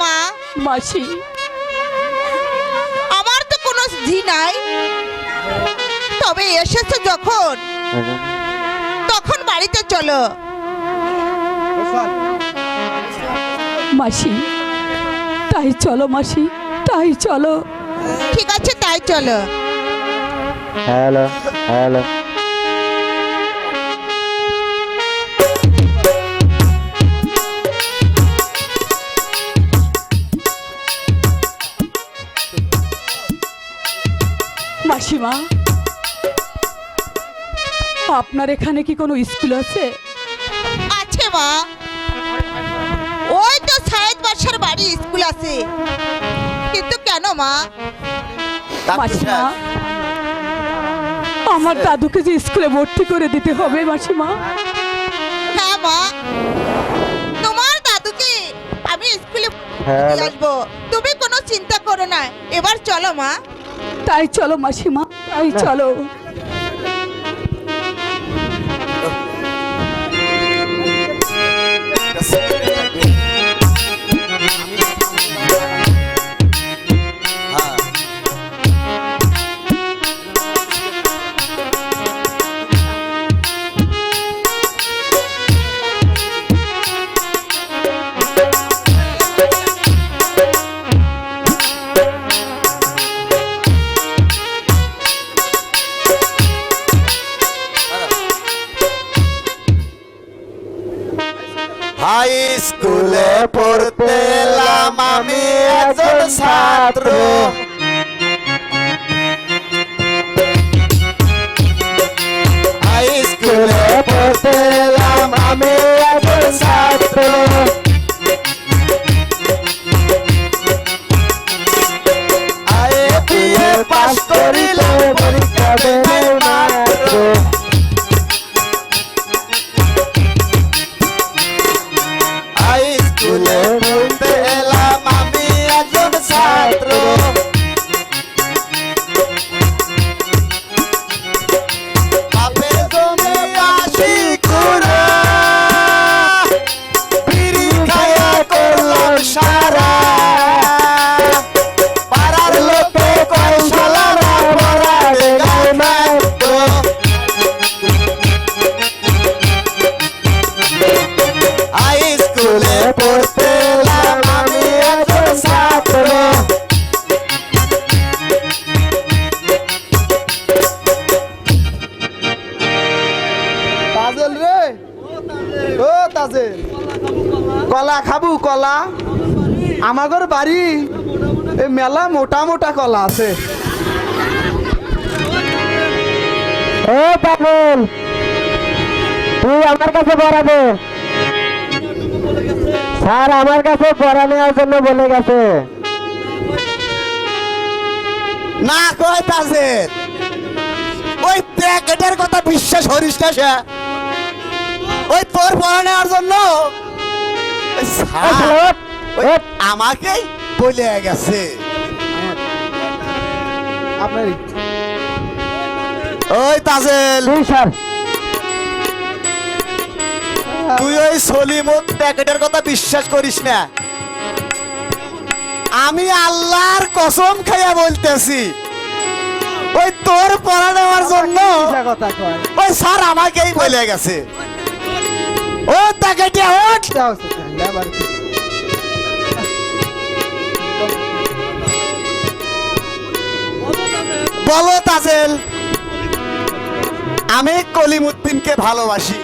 মা। মাসি। আমার তো কোনো ঝি নাই। তবে এসেছ যখন। তখন বাড়িতে চলো। মাসি তাই চলো মাসি তাই চলো। ঠিক আছে তাই চলো। Hello hello. আপনার এখানে কি কোনো স্কুল আছে? আছে মা। ওই তো সায়েদ বাসার বাড়ি স্কুল আছে। কিন্তু কেন মা? মাসিমা আমার দাদুকে যে স্কুলে ভর্তি করে দিতে হবে মাসিমা। হ্যাঁ মা তোমার দাদুকে আমি স্কুলে হ্যাঁ। আসব। তুমি কোনো চিন্তা করো না। এবার চলো মা। তাই চলো মাসিমা তাই চলো। nosotros. মেলা মোটা মোটা কলা আছে। ও পাগল তুই আমার কাছে পড়াবে। স্যার আমার কাছে পড়া নেওয়ার জন্য বলে গেছে। না কয় তাজের ওই প্যাকেটের কথা বিশ্বাস করিস না সে। ওই তোর পড়া নেওয়ার জন্য। আমাকেই বলে গেছে। আপনার ওই তাজেল। তুই স্যার। তুই ওই প্যাকেটের কথা বিশ্বাস করিস না। আমি আল্লাহর কসম খাইয়া বলতেছি। ওই তোর পড়া নেওয়ার জন্য ওই স্যার আমাকেই বলে গেছে। ও প্যাকেটে ওঠ। বলো তাজেল আমি কলিমুদ্দিনকে ভালোবাসি।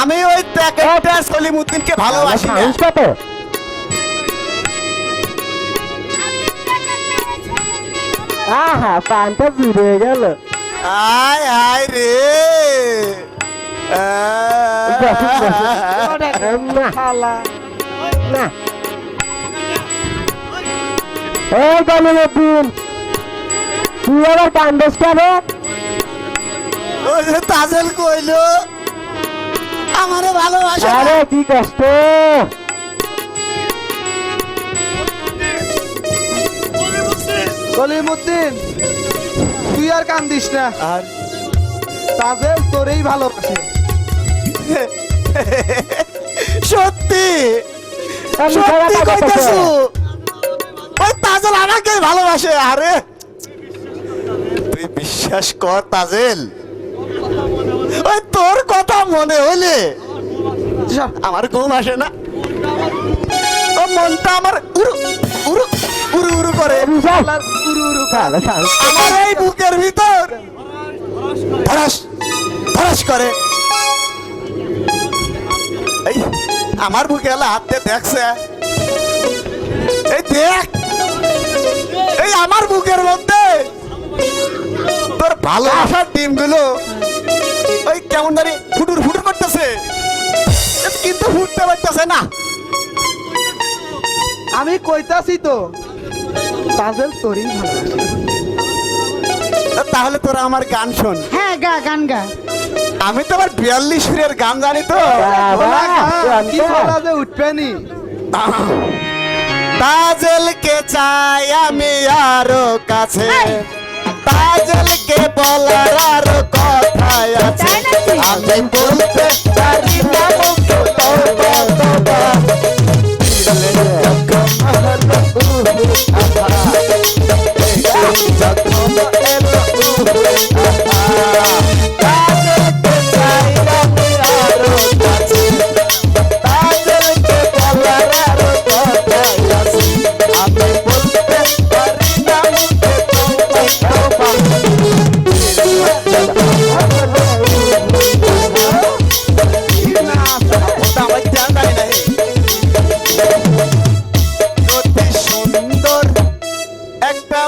আমি ওই প্যাকেটটা সলিমুদ্দিনকে ভালোবাসি না আহা পানটা ফিরে গেল আয় আয় রে বসুন, বসুন। না শালা। না এই গলিমুদ্দিন তুই আবার কান্দেস কেন? তাজেল কইলো আমারে ভালোবাসে। আরে কি কষ্ট? কলিমুদ্দিন তুই আর কান্দিস না। আর? তাজেল তোরেই ভালোবাসে। সত্যি সত্যি খারাপ কথা কইতাছু। তাজেল আমাকে ভালোবাসে আরে। তুই বিশ্বাস কর তাজেল। ওই তোর কথা মনে হইলে। আমার ঘুম আসে না। ও মনটা আমার উরু উরু উরু উরু করে। উরু উরু আমার এই বুকের ভিতর। ধরাস করে। আমার বুকে হাত দেখছে। এই দেখ এই আমার বুকের মধ্যে। তোর ভালোবাসার ডিমগুলো ওই কেমন ধরে ফুটুর ফুটুর করতেছে। কিন্তু ফুটতে পারতেছে না। আমি কইতাছি তো তাজেল তোরেই ভালোবাসে। তাহলে তোরা আমার গান শোন। হ্যাঁ গা গান গা। আমি তো আবার বিয়াল্লিশ সুরের গান জানি তো। কি বলা যে উঠবে নি? তাজেলকে চাই আমি আরও কাছে। তাজেলকে বলার আরও কথাই আছে। আমি বলতে পারি না মুখে তওবা, তওবা। দিলে হলো উহু আহা, যখন এলো উহু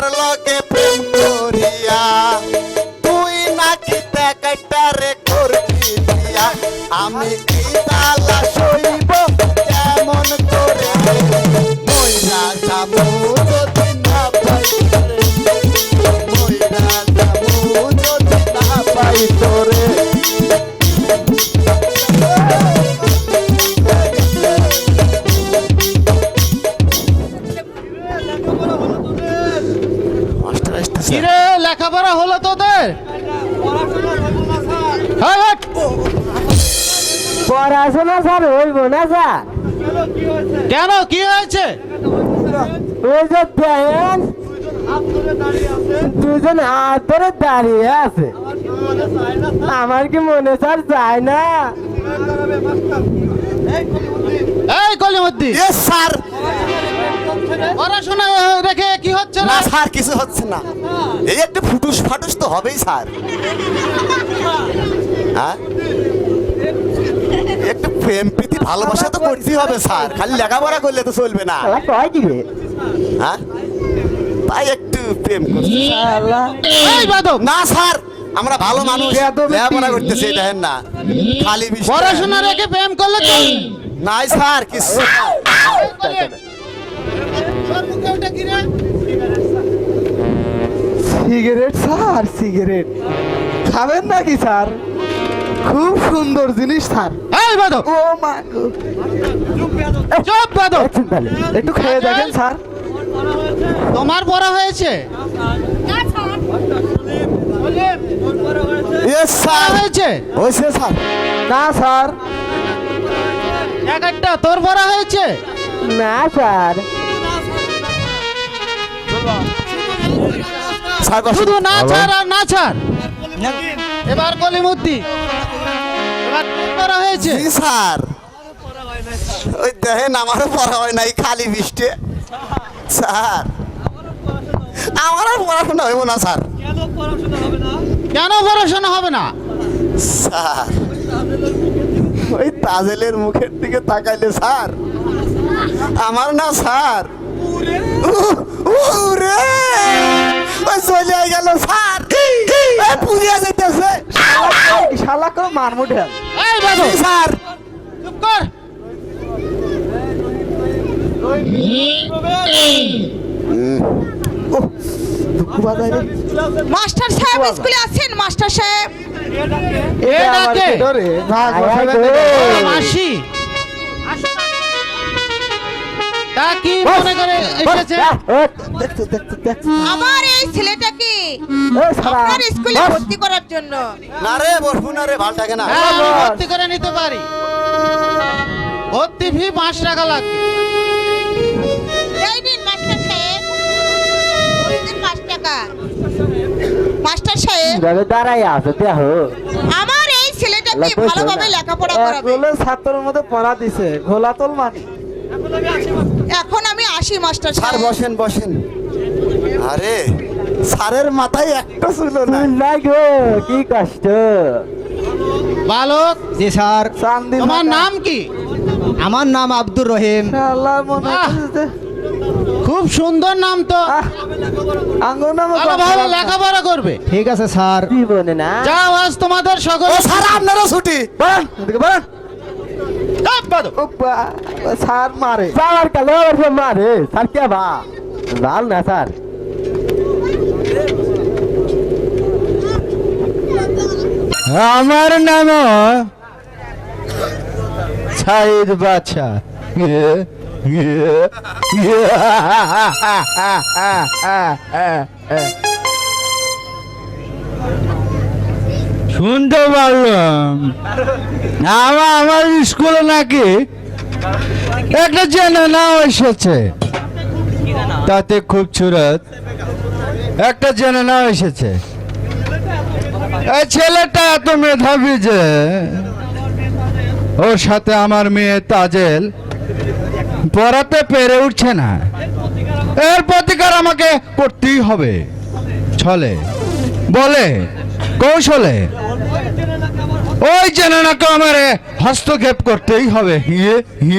বছর আমার স্যার হইব না স্যার কেন কি হয়েছে? ওই যে দেখেন দুজন হাত ধরে দাঁড়িয়ে আছে। আমার কি মনে স্যার যায় না? এই কলিমুদ্দি। এ স্যার। পড়াশোনা রেখে কি হচ্ছে না? না স্যার কিছু হচ্ছে না। এই একটু ফুটুস ফাটুস তো হবেই স্যার। হ্যাঁ? একটু প্রেম প্রীতি ভালোবাসা তো করতেই হবে স্যার। খালি লেখাপড়া করলে তো চলবে না। হ্যাঁ? তাই একটু প্রেম বাদব না স্যার আমরা ভালো মানুষ। লেখাপড়া করতেছি দেখেন না। খালি পড়াশোনা রেখে প্রেম করলে নাই স্যার কিছু সিগারেট স্যার সিগারেট। খাবেন নাকি স্যার? খুব সুন্দর জিনিস স্যার। এই বাদব ও মা। চুপ তাহলে একটু খেয়ে দেখেন স্যার। তোমার পড়া হয়েছে? Yes sir. হয়েছে? হয়েছে স্যার। না স্যার। একটা তোর ভরা হয়েছে? না স্যার। স্যার। শুধু না ছাড় আর না ছাড় এবার কলিমুদ্দি। ভরা হয়েছে? স্যার। ওই দেখেন আমারও পড়া হয় নাই খালি বৃষ্টি। স্যার। আমার আর পড়াশোনা হইব না স্যার। কেন পড়াশোনা হবে না? স্যার। ওই তাজেলের মুখের দিকে তাকাইলে স্যার। আমার না স্যার। রে চলে গেল স্যার। এই পুড়িয়া যাইতেছে। শালা করে মারমু ঢেল স্যার। চুপ কর। মাস্টার সাহেব স্কুলে আছেন মাস্টার সাহেব? এ ডাকে। মাসি। তা কি মনে করে এসেছে। দেখতে দেখতে দেখতে আমার এই ছেলেটাকে আপনার স্কুলে ভর্তি করার জন্য। না রে বসবো না রে ভালো থাকে না। হ্যাঁ, ভর্তি করে নিতে পারি। ভর্তি ফি পাঁচ টাকা লাগবে। এই নিন মাস্টার সাহেব। পাঁচ টাকা। মাস্টার সাহেব। দাঁড়াই আছে দেখো। আমার এই ছেলেটাকে ভালোভাবে লেখাপড়া করাবে। ছাত্রের মধ্যে পড়া দিছে ঘোলাতল মানি। এখন আমি আসি মাস্টার স্যার বসেন বসেন। আরে স্যারের মাথায় একটা ছিল না। গো কি কষ্ট। বালক? জি স্যার। তোমার নাম কি? আমার নাম আব্দুর রহিম। খুব সুন্দর নাম তো। ভালো লেখাপড়া করবে। ঠিক আছে স্যার। জীবনে না। যাও আজ তোমাদের সকল স্যার আপনারও ছুটি। বলেন। এদিকে বলেন চাপ বাদল। ও বা- স্যার মারে স্যার কালো বসে মারে স্যার কে বা ভালো না স্যার আমার নাম সাইদ বাচ্চা শুনতে পারলাম। আমার আমার স্কুলে নাকি একটা জেনে নাও এসেছে। তাতে খুব সুরত একটা জেনে নাও এসেছে। এই ছেলেটা এত মেধাবী যে, ওর সাথে আমার মেয়ে তাজেল পড়াতে পেরে উঠছে না। এর প্রতিকার আমাকে করতেই হবে। ছলে বলে কৌশলে। ওই জেনে না আমার হস্তক্ষেপ করতেই হবে। হিয়ে হিয়ে।